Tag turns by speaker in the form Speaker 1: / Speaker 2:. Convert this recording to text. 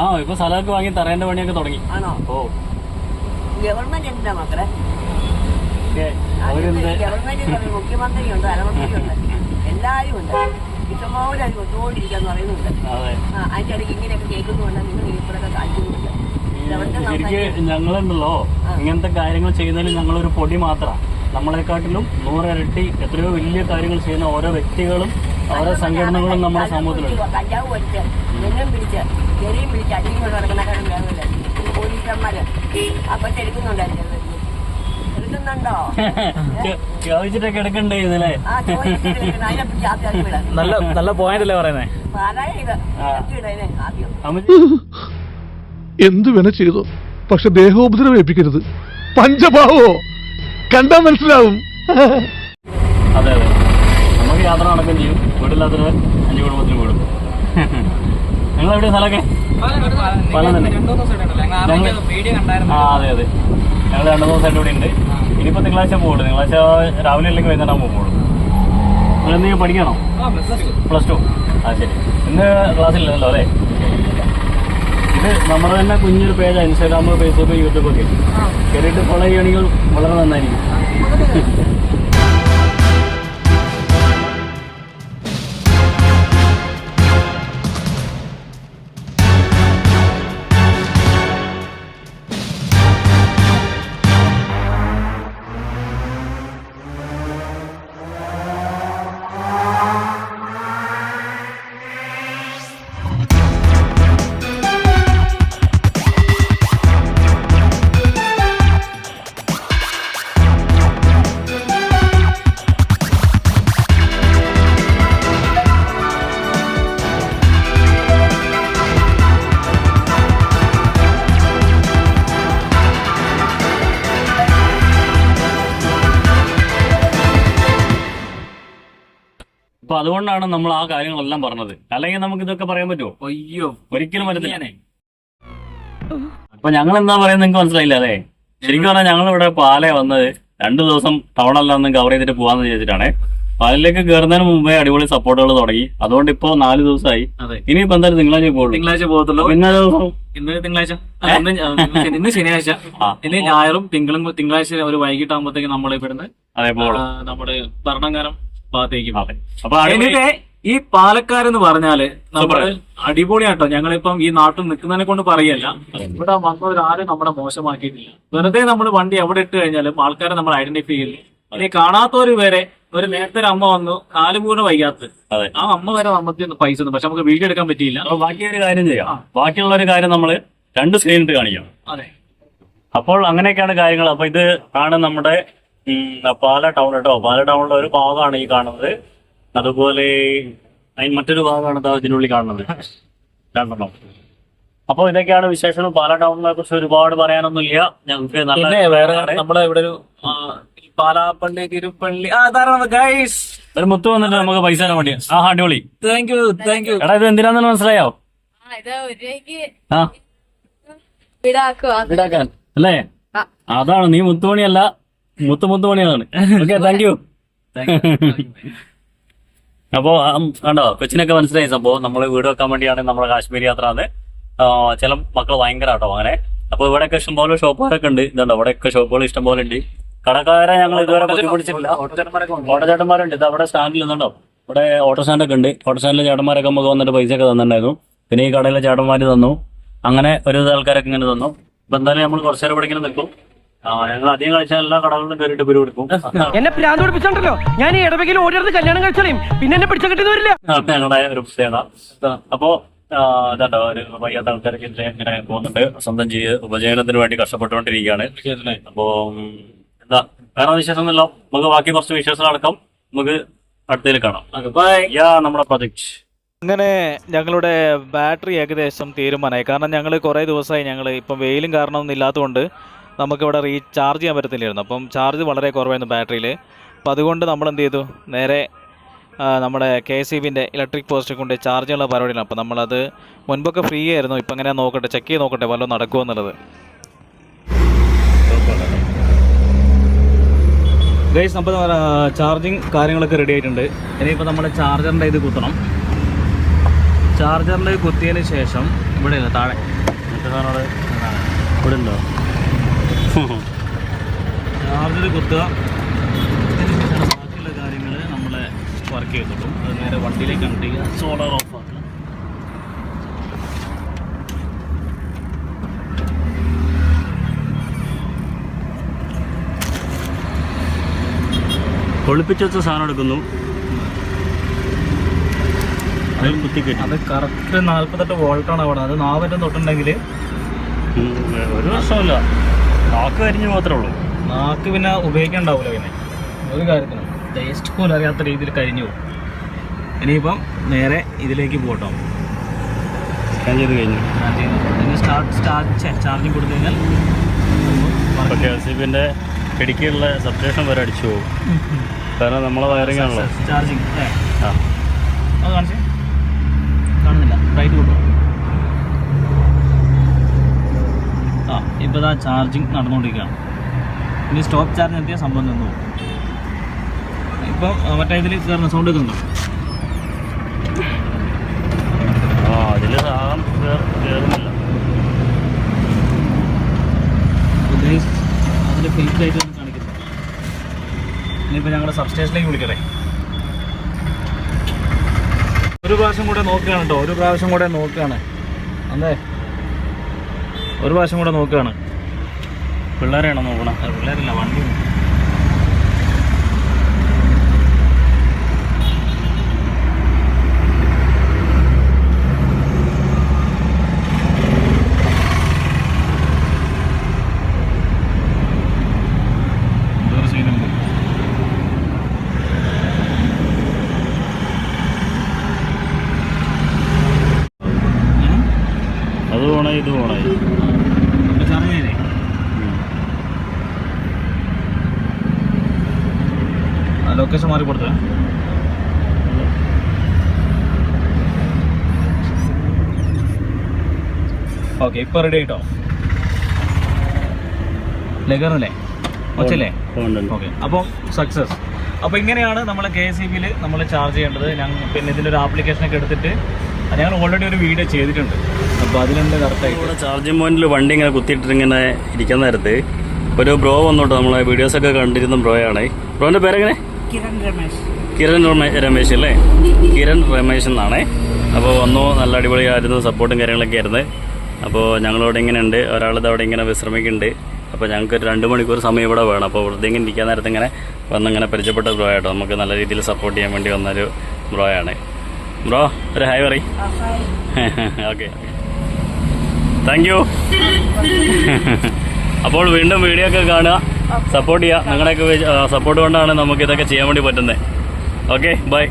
Speaker 1: ആ ഇപ്പൊ സ്ഥലമൊക്കെ വാങ്ങി തറേന്റെ പണിയൊക്കെ തുടങ്ങി.
Speaker 2: ആണോ?
Speaker 1: ഓ.
Speaker 2: ഗവൺമെന്റ് എന്താ മക്കളെ?
Speaker 1: ഓക്കേ. അവരെന്ത്?
Speaker 2: ഗവൺമെന്റ് മുഖ്യമന്ത്രിയുണ്ട് ധനമന്ത്രിയുണ്ട് എല്ലാവരും ഉണ്ട് ഇഷ്ടംപോലെ അത് ഒത്തുകൊണ്ടിരിക്കാന്ന് പറയുന്നുണ്ട്.
Speaker 1: അതെ.
Speaker 2: ആ അതിന്റെ ഇടയ്ക്ക് ഇങ്ങനെയൊക്കെ കേൾക്കുന്നുണ്ട് നിങ്ങൾ ഇപ്പോഴൊക്കെ കാണിക്കുന്നുണ്ട്. ഇതവരുടെ
Speaker 1: ശരിക്ക് ഞങ്ങളുണ്ടല്ലോ. ഇങ്ങനത്തെ കാര്യങ്ങൾ ചെയ്യുന്നതിൽ ഞങ്ങളൊരു പൊടി മാത്രമാണ് നമ്മളെക്കാട്ടിലും നൂറിരട്ടി എത്രയോ വലിയ കാര്യങ്ങൾ ചെയ്യുന്ന ഓരോ വ്യക്തികളും ഓരോ സംഘടനകളും നമ്മുടെ സമൂഹത്തിലുണ്ട്.
Speaker 2: കഞ്ചാവ് വലിച്ച് നെല്ലും പിടിച്ച് ചെറിയും പിടിച്ച് അടിയും കൊണ്ട് നടക്കുന്നക്കാരും വേണമല്ലേ ഈ പോലീസന്മാര് അപ്പൊ എടുക്കുന്നുണ്ടായിരുന്നു എടുക്കുന്നുണ്ടോ
Speaker 1: ചോദിച്ചിട്ടൊക്കെ എടുക്കണ്ടേ
Speaker 3: നല്ല നല്ല പോയിന്റ് അല്ലേ പറയുന്നേ
Speaker 2: എന്ത്
Speaker 1: വില
Speaker 4: എന്തു വേണ ചെയ്തു? പക്ഷെ ദേഹോപദ്രവം ഏൽപ്പിക്കരുത്. പഞ്ചഭാവോ? കണ്ടാ മനസ്സിലാവും.
Speaker 1: അതെ അതെ. നമുക്ക് യാത്ര നടക്കുകയും ചെയ്യും. വീടില്ലാത്തവർ അഞ്ചു കുടുംബത്തിന് വീടും നിങ്ങൾ എവിടെയാ സ്ഥലമൊക്കെ? പലം തന്നെ. ആ അതെ അതെ. ഞങ്ങൾ രണ്ടു ദിവസമായിട്ട് ഇവിടെ ഉണ്ട്. ഇനിയിപ്പോ തിങ്കളാഴ്ച പോകുള്ളൂ തിങ്കളാഴ്ച രാവിലെ അല്ലെങ്കിൽ വൈകുന്നേരം പോകുള്ളൂ നിങ്ങൾ എന്തെങ്കിലും പഠിക്കണോ? പ്ലസ് ടു ആ ശരി. ഇന്ന് ക്ലാസ് ഇല്ലല്ലോ അല്ലേ? ഇത് നമ്മുടെ തന്നെ കുഞ്ഞൊരു പേജ് ഇൻസ്റ്റാഗ്രാം ഫേസ്ബുക്ക് യൂട്യൂബ് ഒക്കെ കയറിയിട്ട് ഫോളോ ചെയ്യുകയാണെങ്കിൽ വളരെ നന്നായിരിക്കും. അപ്പൊ അതുകൊണ്ടാണ് നമ്മൾ ആ കാര്യങ്ങളെല്ലാം പറഞ്ഞത്. അല്ലെങ്കിൽ നമുക്ക് ഇതൊക്കെ പറയാൻ പറ്റുമോ?
Speaker 3: അയ്യോ
Speaker 1: ഒരിക്കലും പറ്റത്തില്ല. അപ്പൊ ഞങ്ങൾ എന്താ പറയുന്നത് നിങ്ങൾക്ക് മനസ്സിലായില്ല അതെ ശരിക്കും പറഞ്ഞാൽ ഞങ്ങൾ ഇവിടെ പാല വന്നത് രണ്ടു ദിവസം ടൗണെല്ലാം ഒന്ന് കവർ ചെയ്തിട്ട് പോവാന്ന് വിചാരിച്ചിട്ടാണ്. പാലിലേക്ക് കയറുന്നതിന് മുമ്പേ അടിപൊളി സപ്പോർട്ടുകൾ തുടങ്ങി. അതുകൊണ്ട് ഇപ്പൊ നാല് ദിവസമായി.
Speaker 3: ഇനി
Speaker 1: ഇനിയിപ്പോ എന്തായാലും തിങ്കളാഴ്ച പോകുള്ളൂ
Speaker 3: തിങ്കളാഴ്ച പോകത്തുള്ളൂ.
Speaker 1: പിന്നെ ദിവസം
Speaker 3: ഇന്ന് തിങ്കളാഴ്ച? ഇന്ന് ഇന്ന് ഇന്ന് ശനിയാഴ്ച. ഇനി ഞായറും തിങ്കളും തിങ്കളാഴ്ച ഒരു വൈകിട്ടാകുമ്പോഴത്തേക്ക് നമ്മൾ ഇവിടുന്ന് അതേപോലെ നമ്മുടെ ഭരണങ്ങാനം ഭാഗത്തേക്ക് പോകും
Speaker 1: അപ്പൊ
Speaker 3: ഈ പാലക്കാരെന്ന് പറഞ്ഞാൽ നമ്മൾ അടിപൊളിയാട്ടോ. ഞങ്ങളിപ്പം ഈ നാട്ടിൽ നിൽക്കുന്നതിനെ കൊണ്ട് പറയല്ല. ഇവിടെ വന്നവരാരും നമ്മളെ മോശമാക്കിയിട്ടില്ല. വെറുതെ നമ്മൾ വണ്ടി എവിടെ ഇട്ട് കഴിഞ്ഞാലും ആൾക്കാരെ നമ്മൾ ഐഡന്റിഫൈ ചെയ്യുന്നു ഇനി കാണാത്തവര് വരെ ഒരു നേരത്തെ ഒരു അമ്മ വന്നു കാൽ പൂർണ വൈകാത്ത ആ അമ്മ വരെ നമുക്ക് പൈസ ഒന്നും പക്ഷെ നമുക്ക് വീഡിയോ എടുക്കാൻ പറ്റിയില്ല.
Speaker 1: അപ്പൊ ബാക്കി ഒരു കാര്യം ചെയ്യാം. ബാക്കിയുള്ള ഒരു കാര്യം നമ്മൾ രണ്ട് സ്ക്രീനിട്ട് കാണിക്കാം.
Speaker 3: അതെ.
Speaker 1: അപ്പോൾ അങ്ങനെയൊക്കെയാണ് കാര്യങ്ങൾ. അപ്പൊ ഇത് ആണ് നമ്മുടെ പാല ടൗൺ കേട്ടോ പാല ടൗണിലെ ഒരു ഭാഗമാണ് ഈ കാണുന്നത്. അതുപോലെ അതിന് മറ്റൊരു ഭാഗമാണ് ദാ ഇതിനുള്ളിൽ കാണുന്നത്. രണ്ടെണ്ണം. അപ്പോൾ ഇതൊക്കെയാണ് വിശേഷം പാല ടൗണിനെ കുറിച്ച് ഒരുപാട് പറയാനൊന്നുമില്ല. ഞങ്ങൾക്ക് നല്ല
Speaker 3: വേറെ നമ്മുടെ ഇവിടെ ഒരു ഈ പാലാപ്പള്ളി തിരുപ്പള്ളി. ആ ധാരാളം ഗൈസ്
Speaker 1: ഒരു മുത്ത് വന്നിട്ട് നമുക്ക് പൈസ തരാൻ വേണ്ടി. ആ അടിപൊളി.
Speaker 3: താങ്ക് യു താങ്ക് യു
Speaker 1: എടാ ഇത് എന്തിനാന്ന് മനസ്സിലായോ?
Speaker 5: ആ,
Speaker 1: വീടാക്കാൻ. അല്ലേ?
Speaker 5: ആ.
Speaker 1: അതാണ് നീ മുത്തുമണിയല്ല. മുത്ത് മുത്തുമണിയാണ് ഓക്കെ താങ്ക് യു അപ്പോ കണ്ടോ കൊച്ചിനൊക്കെ മനസ്സിലായി സംഭവം. നമ്മൾ വീട് വെക്കാൻ വേണ്ടിയാണ് നമ്മുടെ കാശ്മീർ യാത്ര അത് ചില മക്കൾ ഭയങ്കര കേട്ടോ അങ്ങനെ. അപ്പൊ ഇവിടെയൊക്കെ ഇഷ്ടംപോലെ ഷോപ്പുകളൊക്കെ ഉണ്ട്. ഇതുണ്ടോ ഇവിടെയൊക്കെ ഷോപ്പുകൾ ഇഷ്ടംപോലെ ഉണ്ട്. കടക്കാരെ ഞങ്ങൾ ഇതുവരെ ബുദ്ധിമുട്ടിച്ചിട്ടില്ല. ഓട്ടോചേട്ടന്മാരുണ്ട്. ഇത് അവിടെ സ്റ്റാൻഡിൽ നിന്നുണ്ടോ ഇവിടെ ഓട്ടോ സ്റ്റാൻഡൊക്കെ ഉണ്ട്. ഓട്ടോ സ്റ്റാൻഡിലെ ചേട്ടന്മാരൊക്കെ നമുക്ക് വന്നിട്ട് പൈസ ഒക്കെ തന്നിട്ടുണ്ടായിരുന്നു. പിന്നെ ഈ കടയിലെ ചേട്ടന്മാര് തന്നു. അങ്ങനെ ഒരു ആൾക്കാരൊക്കെ ഇങ്ങനെ തന്നു. ഇപ്പൊ എന്തായാലും നമ്മൾ കുറച്ചേരം ഇവിടെ ഇങ്ങനെ നിൽക്കും. ഞങ്ങൾ അധികം കളിച്ചാൽ എല്ലാ കടകളിലും കയറിയിട്ട് പിരി കൊടുക്കും.
Speaker 6: എന്നെ പ്രാന്ത് പിടിപ്പിച്ചോണ്ടല്ലോ ഞാൻ ഇടവകയിൽ ഓടിയെടുത്ത് കല്യാണം കഴിച്ചാലും പിന്നെ എന്നെ പിടിച്ച കിട്ടുന്ന വരില്ല.
Speaker 1: ഞങ്ങളുടെ ഒരു പ്രത്യേകത. അപ്പോ ഒരു വയ്യാത്ത ആൾക്കാരൊക്കെ ഇങ്ങനെ പോകുന്നുണ്ട്. സ്വന്തം ചെയ്ത് ഉപജീവനത്തിന് വേണ്ടി കഷ്ടപ്പെട്ടുകൊണ്ടിരിക്കുകയാണ്. അപ്പോ എന്താ വേറെ വിശേഷം ഒന്നുമില്ല നമുക്ക് ബാക്കി കുറച്ച് വിശേഷം അടക്കം നമുക്ക് അടുത്തതിൽ കാണാം.
Speaker 3: ബൈ
Speaker 1: യാ നമ്മുടെ പ്രൊജക്ട്
Speaker 3: അങ്ങനെ ഞങ്ങളുടെ ബാറ്ററി ഏകദേശം തീരുമാനമായി. കാരണം ഞങ്ങൾ കുറേ ദിവസമായി ഞങ്ങൾ ഇപ്പം വെയിലും കാരണമൊന്നും ഇല്ലാത്തതുകൊണ്ട് നമുക്കിവിടെ റീചാർജ് ചെയ്യാൻ പറ്റത്തില്ലായിരുന്നു. അപ്പം ചാർജ് വളരെ കുറവായിരുന്നു ബാറ്ററിയിൽ. അപ്പോൾ അതുകൊണ്ട് നമ്മൾ എന്ത് ചെയ്തു? നേരെ നമ്മുടെ K S E electric post കൊണ്ട് ചാർജ് ചെയ്യാനുള്ള പരിപാടിയാണ്. അപ്പോൾ നമ്മളത് മുൻപൊക്കെ ഫ്രീ ആയിരുന്നു. ഇപ്പം എങ്ങനെ നോക്കട്ടെ? ചെക്ക് ചെയ്ത് നോക്കട്ടെ വല്ലതും നടക്കുമോ എന്നുള്ളത്. ഗൈസ് നമ്മൾ ചാർജിങ് കാര്യങ്ങളൊക്കെ റെഡി ആയിട്ടുണ്ട്. ഇനിയിപ്പോൾ നമ്മൾ ചാർജറിന്റെ ഇത് കുത്തണം. ചാർജറിന്റെ കുത്തിയതിന് ശേഷം ഇവിടെ താഴെ.
Speaker 1: ഇവിടെ ഉണ്ടോ
Speaker 3: ചാർജർ കുത്തുക. അതിനുശേഷമാണ് ബാക്കിയുള്ള കാര്യങ്ങൾ നമ്മളെ വർക്ക് ചെയ്തോളൂ അത് നേരെ വണ്ടിയിലേക്ക് കണക്ട് ചെയ്യുക. സോളാർ ഓഫ് ആക്കുക.
Speaker 1: ഒളിപ്പിച്ച് വെച്ച സാധനം എടുക്കുന്നു. കുത്തിക്കെട്ടി
Speaker 3: അത് കറക്റ്റ് നാൽപ്പത്തെട്ട് വോൾട്ടാണ് അവിടെ. അത് നാവറ്റം തൊട്ടുണ്ടെങ്കിൽ
Speaker 1: ഒരു പ്രശ്നമില്ല നാക്ക് കരിഞ്ഞു മാത്രമേ ഉള്ളൂ.
Speaker 3: നാക്ക് പിന്നെ ഉപയോഗിക്കണ്ടാവൂല പിന്നെ. ഒരു കാര്യത്തിനും. ടേസ്റ്റ് പോലും അറിയാത്ത രീതിയിൽ കരിഞ്ഞു പോകും. ഇനിയിപ്പം നേരെ ഇതിലേക്ക് പോട്ടോ.
Speaker 1: സ്കാൻ ചെയ്ത് കഴിഞ്ഞു.
Speaker 3: ഇനി സ്റ്റാർട്ട് സ്റ്റാർട്ട് ചാർജിങ് കൊടുത്തു കഴിഞ്ഞാൽ
Speaker 1: അപ്പോൾ കെ എസ് സി ബിന്റെ ഇടുക്കിയുള്ള സബ്സ്റ്റേഷൻ വരെ അടിച്ചു പോകും. കാരണം നമ്മളെ വയറിംഗ് ആണല്ലോ.
Speaker 3: ചാർജിങ്
Speaker 1: ആ.
Speaker 3: അത് കാണിച്ചേ? കാണുന്നില്ല. റൈറ്റ് കൊണ്ടു ആ ഇപ്പോൾ ഇതാ ചാർജിങ് നടന്നുകൊണ്ടിരിക്കുകയാണ്. ഇനി സ്റ്റോപ്പ് ചാർജ് എത്തിയ സംഭവം നിന്നു പോകും. ഇപ്പം മറ്റേ ഇതിൽ കയറുന്ന സൗണ്ട് കേൾക്കുന്നുണ്ടോ?
Speaker 1: ആ അതിൽ സാധനം കയറുന്നില്ല
Speaker 3: അതിൽ ഫേക്ക് ആയിട്ട് ഒന്ന് കാണിക്കുന്നു. ഇനിയിപ്പോൾ ഞങ്ങളുടെ സബ്സ്റ്റേഷനിലേക്ക് വിളിക്കട്ടെ. ഒരു പ്രാവശ്യം കൂടെ നോക്കുകയാണ് കേട്ടോ ഒരു പ്രാവശ്യം കൂടെ നോക്കുകയാണ്. അതെ. ഒരു പ്രാവശ്യം കൂടെ നോക്കുകയാണ്.
Speaker 1: പിള്ളേരെയാണോ നോക്കണം?
Speaker 3: പിള്ളേരല്ല വണ്ടി വേറെ സീനുണ്ട്
Speaker 1: അത് പോണേ ഇത് പോണേ
Speaker 3: ചാർജ് ചെയ്തേ ലൊക്കേഷൻ മാറി കൊടുത്തേ. ഓക്കെ ഇപ്പൊ റെഡി ആയിട്ടോ? ലഗറിനല്ലേ? ഒച്ചല്ലേ ഓക്കെ അപ്പോൾ സക്സസ് അപ്പോൾ ഇങ്ങനെയാണ് നമ്മൾ കെ എസ് ഇ ബിയിൽ നമ്മൾ ചാർജ് ചെയ്യേണ്ടത്. ഞങ്ങൾ പിന്നെ ഇതിന്റെ ഒരു ആപ്ലിക്കേഷനൊക്കെ എടുത്തിട്ട് ഞങ്ങൾ ഓൾറെഡി ഒരു വീഡിയോ ചെയ്തിട്ടുണ്ട്. അപ്പോൾ അതിലുണ്ട് കറക്റ്റായിട്ട്
Speaker 1: ചാർജിങ് പോയിന്റിൽ വണ്ടി ഇങ്ങനെ കുത്തിയിട്ടിട്ട് ഇങ്ങനെ ഇരിക്കുന്ന നേരത്ത് ഒരു ബ്രോ വന്നോട്ടോ നമ്മളെ വീഡിയോസൊക്കെ കണ്ടിരുന്ന ബ്രോയാണ് ബ്രോന്റെ പേരെങ്ങനെ?
Speaker 2: കിരൺ രമേശ്.
Speaker 1: കിരൺ രമേ- രമേശ് അല്ലേ? കിരൺ രമേശ് എന്നാണേ. അപ്പോൾ വന്നു നല്ല അടിപൊളിയായിരുന്നു സപ്പോർട്ടും കാര്യങ്ങളൊക്കെ ആയിരുന്നു. അപ്പോൾ ഞങ്ങളവിടെ ഇങ്ങനെ ഉണ്ട് ഒരാളിത് അവിടെ ഇങ്ങനെ വിശ്രമിക്കുന്നുണ്ട്. അപ്പോൾ ഞങ്ങൾക്ക് ഒരു രണ്ട് മണിക്കൂർ സമയം ഇവിടെ വേണം. അപ്പോൾ വെറുതെ ഇങ്ങനെ ഇരിക്കാൻ നേരത്ത് ഇങ്ങനെ വന്നിങ്ങനെ പരിചയപ്പെട്ട ബ്രോ ആയിട്ടോ നമുക്ക് നല്ല രീതിയിൽ സപ്പോർട്ട് ചെയ്യാൻ വേണ്ടി വന്നൊരു ബ്രോ ആണ്. ബ്രോ ഒരു ഹായ് പറയും. ഓക്കെ താങ്ക് യു അപ്പോൾ വീണ്ടും വീഡിയോ ഒക്കെ കാണുക. സപ്പോർട്ട് ചെയ്യുക നിങ്ങളുടെയൊക്കെ സപ്പോർട്ട് കൊണ്ടാണ് നമുക്ക് ഇതൊക്കെ ചെയ്യാൻ വേണ്ടി പറ്റുന്നത്. Okay bye